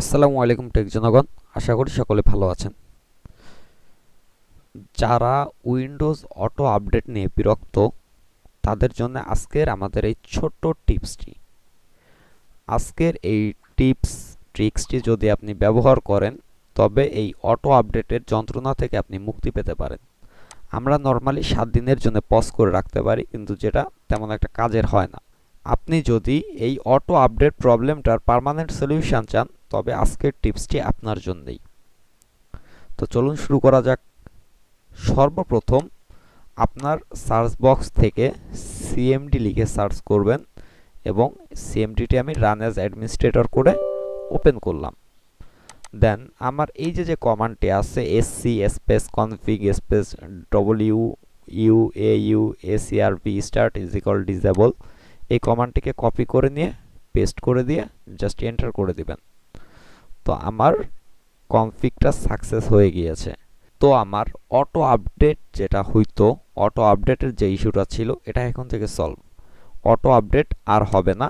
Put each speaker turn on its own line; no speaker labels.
আসসালামু আলাইকুম টেক জনগণ, আশা করি সকলে ভালো আছেন। যারা উইন্ডোজ অটো আপডেট নিয়ে বিরক্ত, তাদের জন্য আজকের আমাদের এই ছোট্ট টিপসটি। আজকের এই টিপস, ট্রিক্সটি যদি আপনি ব্যবহার করেন, তবে এই অটো আপডেটের যন্ত্রণা থেকে আপনি মুক্তি পেতে পারেন। আমরা নর্মালি সাত দিনের জন্য পজ করে রাখতে পারি, কিন্তু যেটা তেমন একটা কাজের হয় না। আপনি যদি এই অটো আপডেট প্রবলেমটার পার্মানেন্ট সলিউশন চান তবে আজকের টিপসটি আপনার জন্যই। তো চলুন শুরু করা যাক। সর্বপ্রথম আপনার সার্চ বক্স থেকে সিএমডি লিখে সার্চ করবেন এবং সিএমডিটি আমি রান অ্যাজ অ্যাডমিনিস্ট্রেটর করে ওপেন করলাম। দেন আমার এই যে যে কমান্ডটি আছে SC space config space W U A U SCR V start is equal disable এই কমান্ডটিকে কপি করে নিয়ে পেস্ট করে দিয়ে জাস্ট এন্টার করে দিবেন। তো আমার কনফিগটা সাকসেস হয়ে গিয়েছে। তো আমার অটো আপডেট যেটা হইতো অটো আপডেটের যে ইস্যুটা ছিল, এটা এখন থেকে সলভ অটো আপডেট আর হবে না।